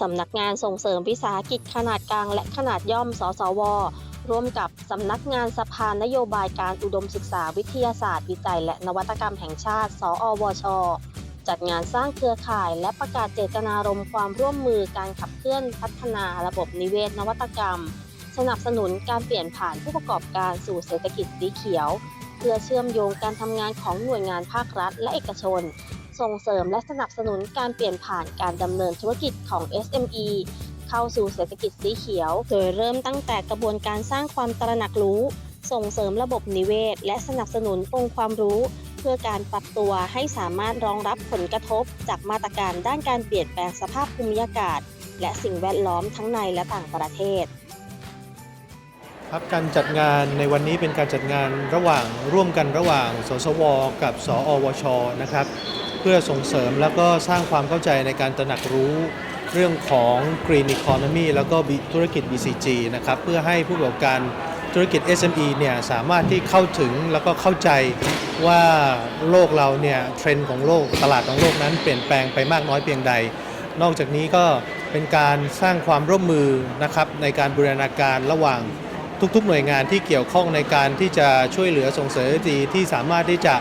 สำนักงานส่งเสริมวิสาหกิจขนาดกลางและขนาดย่อม สสว ร่วมกับสำนักงานสภานโยบายการอุดมศึกษาวิทยาศาสตร์ วิจัย และนวัตกรรมแห่งชาติ สอวช จัดงานสร้างเครือข่ายและประกาศเจตนารมณ์ความร่วมมือการขับเคลื่อนพัฒนาระบบนิเวศนวัตกรรม สนับสนุนการเปลี่ยนผ่านผู้ประกอบการสู่เศรษฐกิจสีเขียว เพื่อเชื่อมโยงการทำงานของหน่วยงานภาครัฐและเอกชน ส่งเสริมและสนับสนุนการเปลี่ยนผ่านการดำเนินธุรกิจของ SME เข้าสู่เศรษฐกิจสีเขียว โดยเริ่มตั้งแต่กระบวนการสร้างความตระหนักรู้ ส่งเสริมระบบนิเวศ และสนับสนุนองค์ความรู้ เพื่อการปรับตัวให้สามารถรองรับผลกระทบ จากมาตรการด้านการเปลี่ยนแปลงสภาพภูมิอากาศ และสิ่งแวดล้อมทั้งในและต่างประเทศครับการจัดงานในวันนี้เป็นการจัดงานระหว่างร่วมกันระหว่าง สสว กับ สอวชนะครับ เพื่อส่งเสริมแล้วก็สร้างความเข้าใจในการตระหนักรู้เรื่องของ Green Economy แล้วก็ธุรกิจ BCG นะครับ เพื่อให้ผู้ประกอบการธุรกิจ SME เนี่ยสามารถที่เข้าถึงแล้วก็เข้าใจว่าโลกเราเนี่ยเทรนด์ของโลกตลาดของโลกนั้นเปลี่ยนแปลงไปมากน้อยเพียงใด นอกจากนี้ก็เป็นการสร้างความร่วมมือนะครับในการบูรณาการระหว่างทุกๆ หน่วยงานที่เกี่ยวข้องในการที่จะช่วยเหลือส่งเสริมดีที่สามารถที่จะ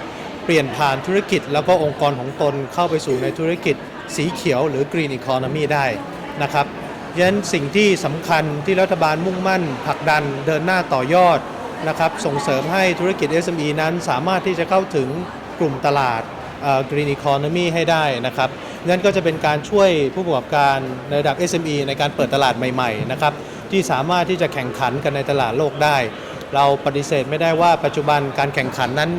เปลี่ยนผ่านธุรกิจ แล้วก็องค์กรของตนเข้าไปสู่ในธุรกิจสีเขียวหรือ Green Economy ได้นะครับยันสิ่งที่สำคัญที่รัฐบาลมุ่งมั่นผลักดันเดินหน้าต่อยอดนะครับส่งเสริมให้ธุรกิจ SME นั้นสามารถที่จะเข้าถึงกลุ่มตลาดเอ่อ Green Economy ให้ได้นะครับนั่นก็จะเป็นการช่วยผู้ประกอบการในระดับ SME ในการเปิดตลาดใหม่ๆนะครับที่สามารถที่จะแข่งขันกันในตลาดโลกได้ เราปฏิเสธไม่ได้ว่าปัจจุบันการแข่งขันนั้น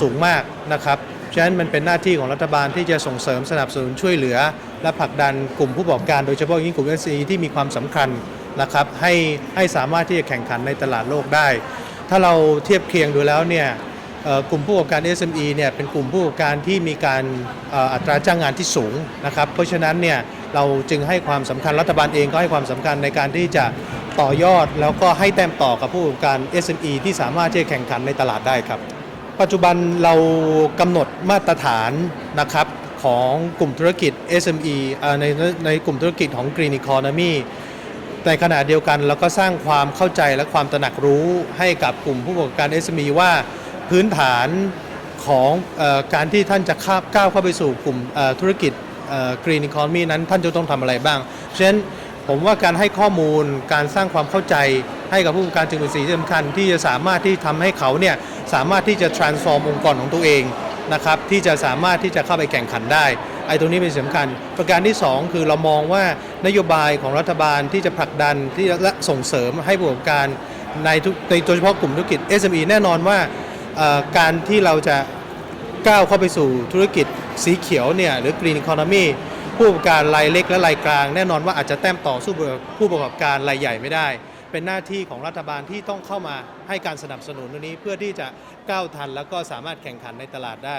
สูงมากนะครับฉะนั้นมันเป็นหน้าที่ของรัฐบาลที่จะส่งเสริมสนับสนุนช่วยเหลือ และผลักดันกลุ่มผู้ประกอบการโดยเฉพาะยิ่งกลุ่ม SME ที่มีความสำคัญนะครับให้ให้สามารถที่จะแข่งขันในตลาดโลกได้ ถ้าเราเทียบเคียงดูแล้วเนี่ยกลุ่มผู้ประกอบการ SME เนี่ยเป็นกลุ่มผู้ประกอบการที่มีการอัตราจ้างงานที่สูงนะครับ เพราะฉะนั้นเนี่ยเราจึงให้ความสำคัญรัฐบาลเองก็ให้ความสำคัญในการที่จะต่อยอด แล้วก็ให้แต้มต่อกับผู้ประกอบการ SME ที่สามารถที่จะแข่งขันในตลาดได้ครับ ปัจจุบันเรากำหนดมาตรฐานนะครับของกลุ่มธุรกิจ SME ในในกลุ่มธุรกิจของ Green Economy ในขณะเดียวกันเราก็สร้างความเข้าใจและความตระหนักรู้ให้กับกลุ่มผู้ประกอบการ SME ว่าพื้นฐานของอการที่ท่านจะข้าก้าวเข้าไปสู่กลุ่มธุรกิจ Green Economy นั้นท่านจะต้องทำอะไรบ้างเพราะฉะนั้นผมว่าการให้ข้อมูลการสร้างความเข้าใจให้กับผู้ประกอบการจึงเป็นสิ่งที่สำคัญที่จะสามารถที่ทำให้เขาเนี่ย สามารถที่จะ transform องค์กรของตัวเองนะครับที่จะสามารถที่จะเข้าไปแข่งขันได้ไอ้ตรงนี้เป็นสำคัญ ประการที่ 2 คือเรามองว่านโยบายของรัฐบาลที่จะผลักดันที่และส่งเสริมให้ผู้ประกอบการในทุกในโดยเฉพาะกลุ่มธุรกิจ SME แน่นอนว่าการที่เราจะก้าวเข้าไปสู่ธุรกิจสีเขียวเนี่ยหรือ Green Economy ผู้ประกอบการรายเล็กและรายกลาง แน่นอนว่าอาจจะแต้มต่อสู้ผู้ประกอบการรายใหญ่ไม่ได้ เป็นหน้าที่ของรัฐบาลที่ต้องเข้ามาให้การสนับสนุนตรงนี้เพื่อที่จะก้าวทัน แล้วก็สามารถแข่งขันในตลาดได้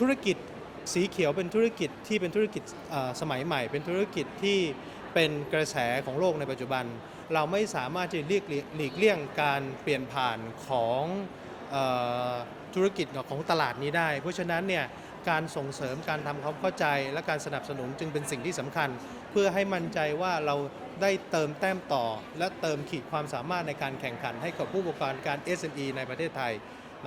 ธุรกิจสีเขียวเป็นธุรกิจที่เป็นธุรกิจสมัยใหม่ เป็นธุรกิจที่เป็นกระแสของโลกในปัจจุบัน เราไม่สามารถจะเรียกหลีกเลี่ยงการเปลี่ยนผ่านของออธุรกิจของตลาดนี้ได้ เพราะฉะนั้นเนี่ย การส่งเสริมการทำความเข้าใจและการสนับสนุนจึงเป็นสิ่งที่สำคัญ เพื่อให้มั่นใจว่าเราได้เติมแต้มต่อ และเติมขีดความสามารถในการแข่งขันให้กับผู้ประกอบการ SME ในประเทศไทย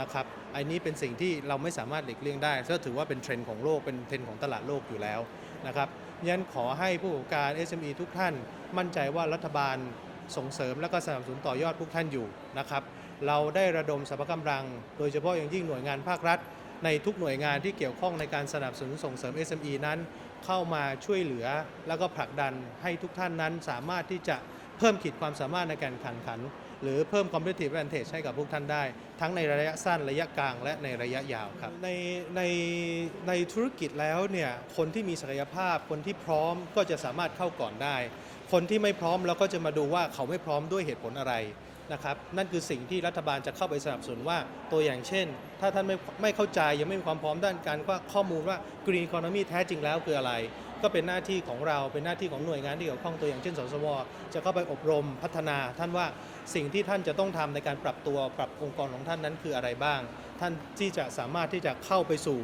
นะครับอันนี้เป็นสิ่งที่เราไม่สามารถหลีกเลี่ยงได้ก็ถือว่าเป็นเทรนด์ของโลกเป็นเทรนด์ของตลาดโลกอยู่แล้วนะครับยันขอให้ผู้ประกอบการ SME ทุกท่าน มั่นใจว่ารัฐบาลส่งเสริมและก็สนับสนุนต่อยอดพวกท่านอยู่นะครับเราได้ระดมสรรพกำลัง โดยเฉพาะอย่างยิ่งหน่วยงานภาครัฐ ในทุกหน่วยงานที่เกี่ยวข้องในการสนับสนุนส่งเสริม SME นั้น เข้ามาช่วยเหลือ แล้วก็ผลักดันให้ทุกท่านนั้นสามารถที่จะเพิ่มขีดความสามารถในการแข่งขัน หรือเพิ่ม competitive advantage ให้กับพวกท่านได้ ทั้งในระยะสั้นระยะกลางและในระยะยาวครับ ในในในธุรกิจแล้วเนี่ยคนที่มีศักยภาพ คนที่พร้อมก็จะสามารถเข้าก่อนได้ คนที่ไม่พร้อมเราก็จะมาดูว่าเขาไม่พร้อมด้วยเหตุผลอะไร นะครับนั่นคือสิ่งที่รัฐบาลจะเข้าไปสนับสนุนว่าตัวอย่างเช่น ถ้าท่านไม่ไม่เข้าใจยังไม่มีความพร้อมด้านการว่าข้อมูลว่า Green Economy แท้จริงแล้วคืออะไร ก็เป็นหน้าที่ของเราเป็นหน้าที่ของหน่วยงานที่เกี่ยวข้องตัวอย่างเช่นสสวจะเข้าไปอบรมพัฒนา ท่านว่าสิ่งที่ท่านจะต้องทำในการปรับตัวปรับองค์กรของท่านนั้นคืออะไรบ้าง ท่านที่จะสามารถที่จะเข้าไปสู่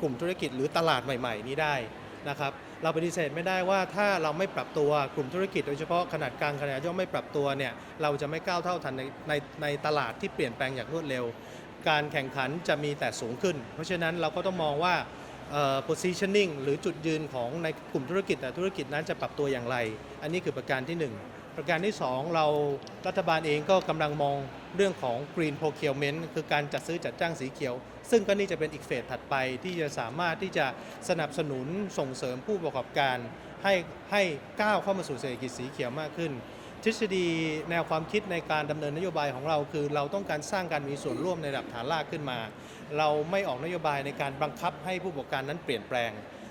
กลุ่มธุรกิจหรือตลาดใหม่ ๆ นี้ได้นะครับ เราปฏิเสธไม่ได้ว่าถ้าเราไม่ปรับตัวกลุ่มธุรกิจโดยเฉพาะขนาดกลางขนาดย่อมไม่ปรับตัวเนี่ยเราจะไม่ก้าวเท่าทันในในในตลาดที่เปลี่ยนแปลงอย่างรวดเร็ว การแข่งขันจะมีแต่สูงขึ้น เพราะฉะนั้นเราก็ต้องมองว่า positioning หรือจุดยืนของในกลุ่มธุรกิจแต่ธุรกิจนั้นจะปรับตัวอย่างไร อันนี้คือประการที่หนึ่งประการที่ 2 เรารัฐบาลเองก็กำลังมอง เรื่องของ green procurement คือการจัดซื้อจัดจ้างสีเขียว ซึ่งก็นี่จะเป็นอีกเฟสถัดไปที่จะสามารถที่จะสนับสนุนส่งเสริมผู้ประกอบการ ให้ให้ก้าวเข้ามาสู่เศรษฐกิจสีเขียวมากขึ้นทฤษฎีแนวความคิดในการดำเนินนโยบายของเรา คือเราต้องการสร้างการมีส่วนร่วมในระดับฐานรากขึ้นมา เราไม่ออกนโยบายในการบังคับให้ผู้ประกอบการนั้นเปลี่ยนแปลง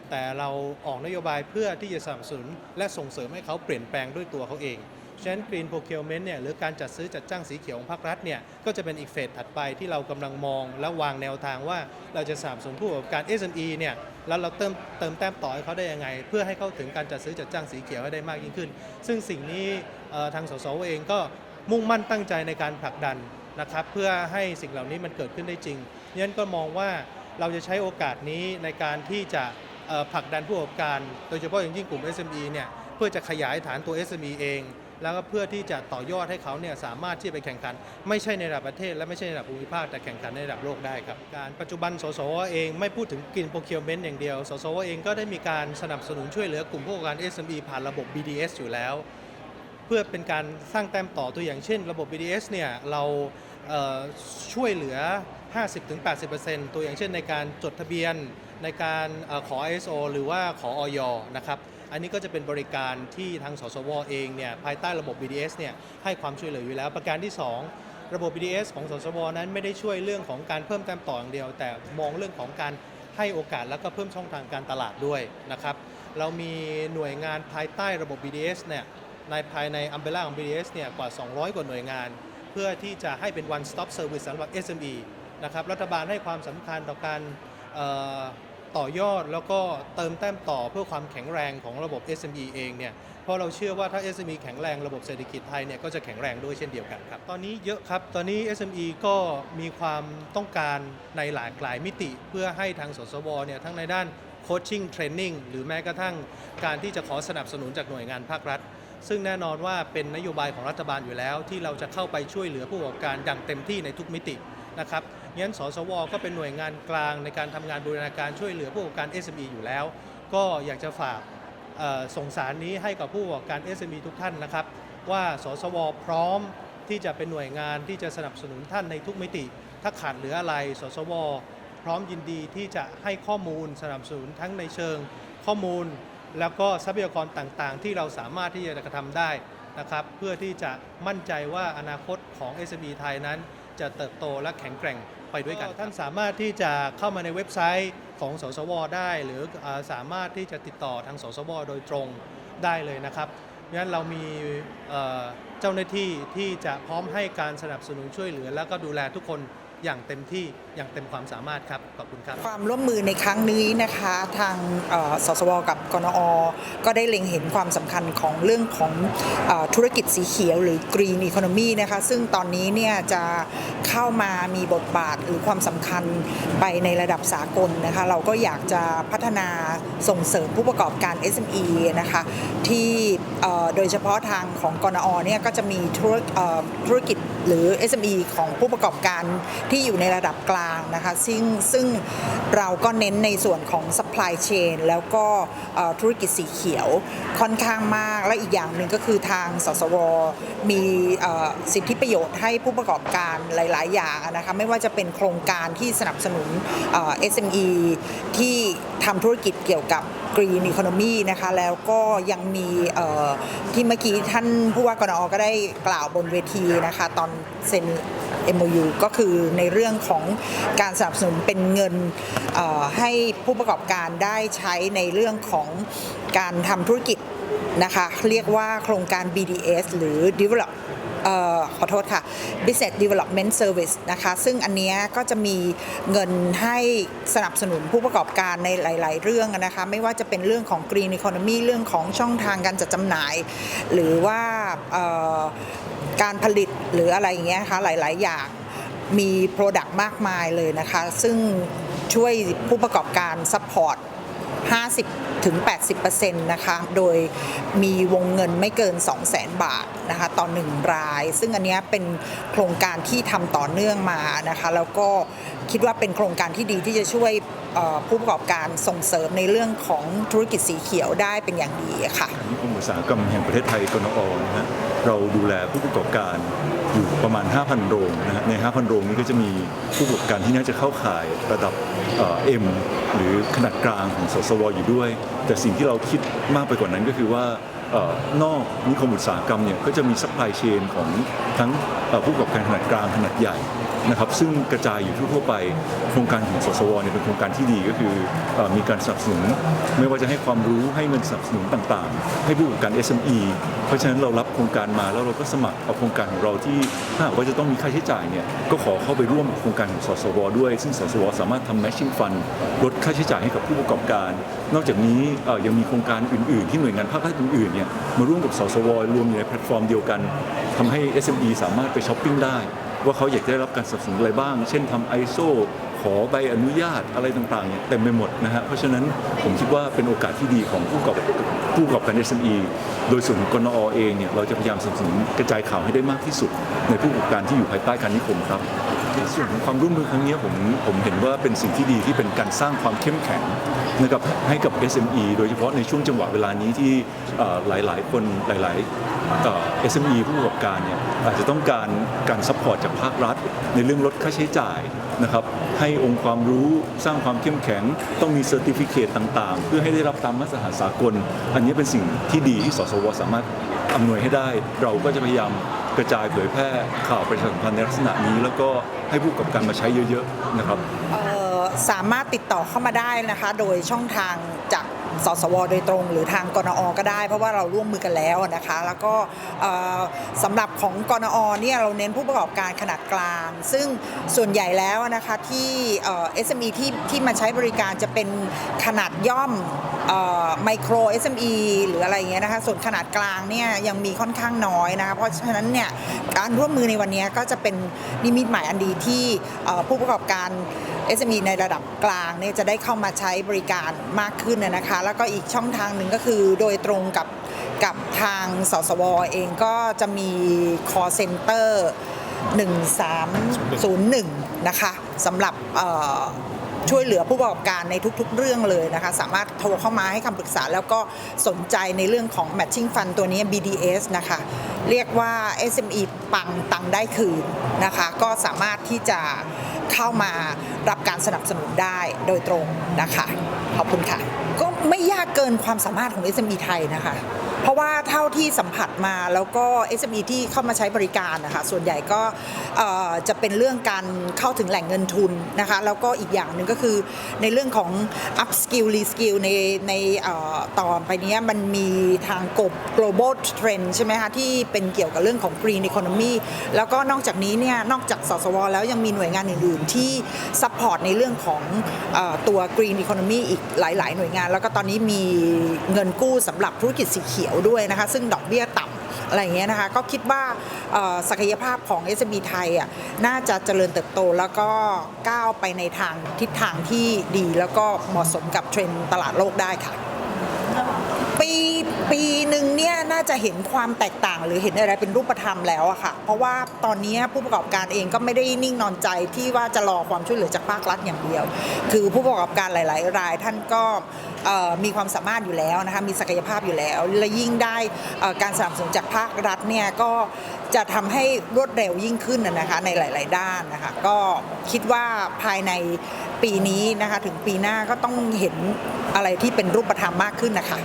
แต่เราออกนโยบายเพื่อที่จะสนับสนุนและส่งเสริมให้เขาเปลี่ยนแปลงด้วยตัวเขาเอง ฉะนั้น Green Procurement เนี่ยหรือการจัดซื้อจัดจ้างสีเขียวของภาครัฐเนี่ยก็จะเป็นอีกเฟสถัดไปที่เรากำลังมอง และวางแนวทางว่าเราจะสนับสนุนผู้ประกอบการ SME เนี่ยแล้วเราเติมเติมแต้มต่อให้เขาได้ยังไง เพื่อให้เข้าถึงการจัดซื้อจัดจ้างสีเขียวให้ได้มากยิ่งขึ้น ซึ่งสิ่งนี้ทางสสเองก็มุ่งมั่นตั้งใจในการผลักดันนะครับเพื่อให้สิ่งเหล่านี้มันเกิดขึ้นได้จริงยันก็มองว่าเราจะใช้โอกาสนี้ในการที่จะผลักดันผู้ประกอบการ โดยเฉพาะอย่างยิ่งกลุ่ม SME เนี่ยเพื่อจะขยายฐานตัว SME เอง แล้วก็เพื่อที่จะต่อยอดให้เขาเนี่ยสามารถที่จะไปแข่งขัน ไม่ใช่ในระดับประเทศ และไม่ใช่ในระดับภูมิภาคแต่แข่งขันในระดับโลกได้ครับการปัจจุบันสสวเองไม่พูดถึงกินโปรเคียวเมนต์อย่างเดียวสสวเองก็ได้มีการสนับสนุนช่วยเหลือกลุ่มผู้ประกอบการ SME ผ่านระบบ BDS อยู่แล้ว เพื่อเป็นการสร้างแต้มต่อตัวอย่างเช่น ระบบ BDS เนี่ยเราเช่วยเหลือ 50-80%ตัวอย่างเช่น ในการจดทะเบียน ในการขอ ISO หรือว่าขออยนะครับ อันนี้ก็จะเป็นบริการที่ทางสสวเองเนี่ยภายใต้ระบบ BDS เนี่ยให้ความช่วยเหลืออยู่แล้ว ประการที่ 2 ระบบ BDS ของสสวนั้นไม่ได้ช่วยเรื่องของการเพิ่มแต้มต่ออย่างเดียว แต่มองเรื่องของการให้โอกาสแล้วก็เพิ่มช่องทางการตลาดด้วยนะครับ เรามีหน่วยงานภายใต้ระบบ BDS เนี่ยในภายในอัมเบล่าของ BDS เนี่ยกว่า 200 กว่าหน่วยงาน เพื่อที่จะให้เป็น one stop service สำหรับ SME นะครับรัฐบาลให้ความสำคัญต่อการ ต่อยอดแล้วก็เติมแต้มต่อเพื่อความแข็งแรงของระบบ SME เองเนี่ยเพราะเราเชื่อว่าถ้า SME แข็งแรงระบบเศรษฐกิจไทยเนี่ยก็จะแข็งแรงด้วยเช่นเดียวกันครับ ตอนนี้เยอะครับ ตอนนี้ SME ก็มีความต้องการในหลากหลายมิติ เพื่อให้ทางสสวเนี่ยทั้งในด้านโคชชิ่งเทรนนิ่งหรือแม้กระทั่งการที่จะขอสนับสนุนจากหน่วยงานภาครัฐ ซึ่งแน่นอนว่าเป็นนโยบายของรัฐบาลอยู่แล้ว ที่เราจะเข้าไปช่วยเหลือผู้ประกอบการอย่างเต็มที่ในทุกมิตินะครับ งั้นสสว ก็เป็นหน่วยงานกลางในการทำงานบูรณาการช่วยเหลือผู้ประกอบการ SME อยู่แล้ว ก็อยากจะฝากส่งสารนี้ให้กับผู้ประกอบการ SME ทุกท่านนะครับ ว่าสสว พร้อมที่จะเป็นหน่วยงานที่จะสนับสนุนท่านในทุกมิติ ถ้าขาดเหลืออะไร สสว พร้อมยินดีที่จะให้ข้อมูลสนับสนุนทั้งในเชิงข้อมูล แล้วก็ทรัพยากรต่างๆ ที่เราสามารถที่จะกระทำได้นะครับเพื่อที่จะมั่นใจว่าอนาคตของ SME ไทยนั้นจะเติบโตและแข็งแกร่ง ไปด้วยกันท่านสามารถที่จะเข้ามาในเว็บไซต์ของสสวได้ หรือเอ่อสามารถที่จะติดต่อทางสสวโดยตรงได้เลยนะครับงั้นเรามีเอ่อเจ้าหน้าที่ที่จะพร้อมให้การสนับสนุนช่วยเหลือ แล้วก็ดูแลทุกคน อย่างเต็มที่อย่างเต็มความสามารถครับ ขอบคุณครับ ความร่วมมือในครั้งนี้นะคะ ทางสสวกับกนอ ก็ได้เล็งเห็นความสำคัญของเรื่องของอธุรกิจสีเขียวหรือ Green Economy นะคะ ซึ่งตอนนี้เนี่ยจะเข้ามามีบทบาทหรือความสำคัญไปในระดับสากลนะคะ เราก็อยากจะพัฒนาส่งเสริมผู้ประกอบการ SME นะคะที่ โดยเฉพาะทางของกนอเนี่ยก็จะมีธุรธรกิจหรือ SME ของผู้ประกอบการที่อยู่ในระดับกลางนะคะซึ่งซึ่งเราก็เน้นในส่วนของ supply chain แล้วก็ธุรกิจสีเขียวค่อนข้างมาก และอีกอย่างหนึ่งก็คือทางสสว มีสิทธิประโยชน์ให้ผู้ประกอบการหลาย ๆ อย่างนะคะไม่ว่าจะเป็นโครงการที่สนับสนุนเอ่อ SME ที่ทำธุรกิจเกี่ยวกับ Green Economy นะคะแล้วก็ยังมีที่เมื่อกี้ท่านผู้ว่ากนอก็ได้กล่าวบนเวทีนะคะตอนเซ็น MOU ก็คือในเรื่องของการสนับสนุนเป็นเงินให้ผู้ประกอบการได้ใช้ในเรื่องของการทำธุรกิจนะคะเรียกว่าโครงการ BDS หรือ Develop ขอโทษค่ะ Business Development Service นะคะ ซึ่งอันนี้ก็จะมีเงินให้สนับสนุนผู้ประกอบการในหลาย ๆ เรื่องนะคะ ไม่ว่าจะเป็นเรื่องของ Green Economy เรื่องของช่องทางการจัดจำหน่าย หรือว่าการผลิตหรืออะไรอย่างเงี้ยคะหลาย ๆ อย่างมี Product มากมายเลยนะคะ ซึ่งช่วยผู้ประกอบการซัพพอร์ต 50ถึง80%นะคะ โดยมีวงเงินไม่เกิน 200,000 บาทนะคะต่อหนึ่งราย ซึ่งอันนี้เป็นโครงการที่ทำต่อเนื่องมานะคะ แล้วก็คิดว่าเป็นโครงการที่ดีที่จะช่วยผู้ประกอบการส่งเสริมในเรื่องของธุรกิจสีเขียวได้เป็นอย่างดีค่ะนิคมอุตสาหกรรมแห่งประเทศไทยกนอนะฮะเราดูแลผู้ประกอบการ อยู่ประมาณ 5,000 โรงนะฮะใน 5,000 โรงนี้ก็จะมีผู้ประกอบการที่น่าจะเข้าข่ายระดับเอ็มหรือขนาดกลางของสสวอยู่ด้วย แต่สิ่งที่เราคิดมากไปกว่านั้นก็คือว่า นอกนิคมอุตสาหกรรมเนี่ยก็จะมีซัพพลายเชนของทั้งผู้ประกอบการขนาดกลางขนาดใหญ่นะครับซึ่งกระจายอยู่ทั่วไป โครงการของสสวเนี่ยเป็นโครงการที่ดีก็คืออมีการสนับสนุน ไม่ว่าจะให้ความรู้ให้เงินสนับสนุนต่างๆ ให้ผู้ประกอบการ SME เพราะฉะนั้นเรารับโครงการมาแล้วเราก็สมัครเอาโครงการของเราที่ถ้าว่าจะต้องมีค่าใช้จ่ายเนี่ยก็ขอเข้าไปร่วมกับโครงการของสสวด้วย ซึ่งสสวสามารถทำ matching fund ลดค่าใช้จ่ายให้กับผู้ประกอบการ นอกจากนี้ยังมีโครงการอื่น ๆ ที่หน่วยงานภาครัฐอื่นๆเนี่ยมาร่วมกับสสวรวมอยู่ในแพลตฟอร์มเดียวกันทำให้ SME สามารถไปช้อปปิ้งได้ ว่าเขาอยากได้รับการสนับสนุนอะไรบ้าง เช่นทำ ISO ขอใบอนุญาตอะไรต่างๆเนี่ยเต็มไปหมดนะฮะเพราะฉะนั้นผมคิดว่าเป็นโอกาสที่ดีของผู้ประกอบผู้ประกอบการ SME โดยส่วนของกนอเองเนี่ยเราจะพยายามสนับสนุนกระจายข่าวให้ได้มากที่สุด ในผู้ประกอบการที่อยู่ภายใต้การนิคมครับ ส่วนของความร่วมมือครั้งนี้ผมผมเห็นว่าเป็นสิ่งที่ดีที่เป็นการสร้างความเข้มแข็งนะครับให้กับ SME โดยเฉพาะในช่วงจังหวะเวลานี้ที่เอ่อหลายๆ คนหลายๆเอ่อ SME ผู้ประกอบการเนี่ยอาจจะต้องการการซัพพอร์ตจากภาครัฐ ในเรื่องลดค่าใช้จ่ายนะครับให้องค์ความรู้สร้างความเข้มแข็ง ต้องมีเซอร์ติฟิเคตต่าง ๆ เพื่อให้ได้รับตามมาตรฐานสากล อันนี้เป็นสิ่งที่ดีที่สสวสามารถอำนวยให้ได้ เราก็จะพยายาม กระจายเผยแพร่ข่าวประชาสัมพันธ์ในลักษณะนี้ แล้วก็ให้ผู้ประกอบการมาใช้เยอะๆนะครับ เอ่อสามารถติดต่อเข้ามาได้นะคะ โดยช่องทางจาก สสวโดยตรง หรือทางกนอก็ได้ เพราะว่าเราร่วมมือกันแล้วนะคะ แล้วก็เอ่อสำหรับของกนอเนี่ยเราเน้นผู้ประกอบการขนาดกลาง ซึ่งส่วนใหญ่แล้วนะคะที่เอ่อ SME ที่ที่มาใช้บริการจะเป็นขนาดย่อมไมโคร SME หรืออะไรเงี้ยนะคะส่วนขนาดกลางเนี่ยยังมีค่อนข้างน้อยนะคะเพราะฉะนั้นเนี่ยการร่วมมือในวันนี้ก็จะเป็นนิมิตหมายอันดีที่ผู้ประกอบการ SME ในระดับกลางเนี่ยจะได้เข้ามาใช้บริการมากขึ้นนะคะ แล้วก็อีกช่องทางหนึ่งก็คือโดยตรงกับกับทางสสวเองก็จะมี call center 1301 นะคะสำหรับช่วยเหลือผู้ประกอบการในทุกๆ เรื่องเลยนะคะ สามารถโทรเข้ามาให้คำปรึกษา แล้วก็สนใจในเรื่องของ matching fund ตัวนี้ BDS นะคะ เรียกว่า SME ปังตังได้คืนนะคะ ก็สามารถที่จะ เข้ามารับการสนับสนุนได้โดยตรงนะคะ ขอบคุณค่ะ ก็ไม่ยากเกินความสามารถของ SME ไทยนะคะ เพราะว่าเท่าที่สัมผัสมาแล้วก็ SME ที่เข้ามาใช้บริการนะคะส่วนใหญ่ก็จะเป็นเรื่องการเข้าถึงแหล่งเงินทุนนะคะแล้วก็อีกอย่างหนึ่งก็คือในเรื่องของ up skill re skill ในในเอ่อต่อไปเนี้ยมันมีทางกบ global trend ใช่ไหมคะที่เป็นเกี่ยวกับเรื่องของ green economy แล้วก็นอกจากนี้เนี่ยนอกจากสสวแล้วยังมีหน่วยงานอื่น ๆ ที่ support ในเรื่องของอตัว green economy อีกหลาย ๆ หน่วยงาน แล้วก็ตอนนี้มีเงินกู้สำหรับธุรกิจสีเขียวด้วยนะคะ ซึ่งดอกเบี้ยต่ำอะไรอย่างเงี้ยนะคะ ก็คิดว่าศักยภาพของ SME ไทยอะน่าจะเจริญเติบโตแล้วก็ก้าวไปในทางทิศทางที่ดี แล้วก็เหมาะสมกับเทรนด์ตลาดโลกได้ค่ะ นึ่งเนี่ยน่าจะเห็นความแตกต่าง หรือเห็นอะไรเป็นรูปธรรมแล้วอะค่ะ เพราะว่าตอนนี้ผู้ประกอบการเองก็ไม่ได้นิ่งนอนใจที่ว่าจะรอความช่วยเหลือจากภาครัฐอย่างเดียว คือผู้ประกอบการหลาย ๆ รายท่านก็มีความสามารถอยู่แล้วนะคะมีศักยภาพอยู่แล้ว และยิ่งได้การสนับสนุนจากภาครัฐเนี่ยก็จะทำให้รวดเร็วยิ่งขึ้นนะคะในหลาย ๆ ด้านนะคะก็คิดว่าภายในปีนี้นะคะถึงปีหน้าก็ต้องเห็นอะไรที่เป็นรูปธรรมมากขึ้นนะคะ